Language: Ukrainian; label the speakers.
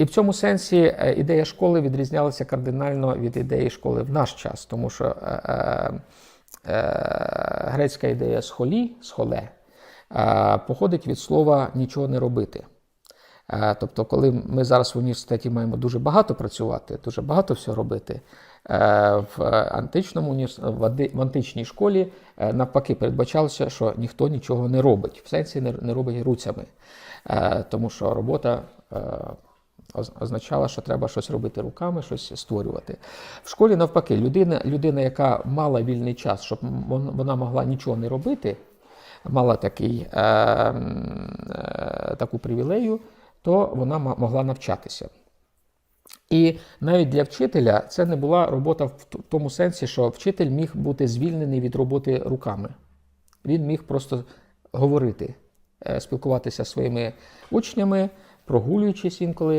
Speaker 1: І в цьому сенсі е, ідея школи відрізнялася кардинально від ідеї школи в наш час, тому що е, е, е, грецька ідея схолі, схоле, е, походить від слова нічого не робити. Е, Тобто, коли ми зараз в університеті маємо дуже багато працювати, дуже багато всього робити, е, в античному в античній школі навпаки передбачалося, що ніхто нічого не робить, в сенсі не робить руцями, тому що робота означала, що треба щось робити руками, щось створювати. В школі навпаки, людина, людина яка мала вільний час, щоб вона могла нічого не робити, мала такий, е, е, таку привілею, то вона могла навчатися. І навіть для вчителя це не була робота в тому сенсі, що вчитель міг бути звільнений від роботи руками. Він міг просто говорити, е, спілкуватися зі своїми учнями, прогулюючись інколи.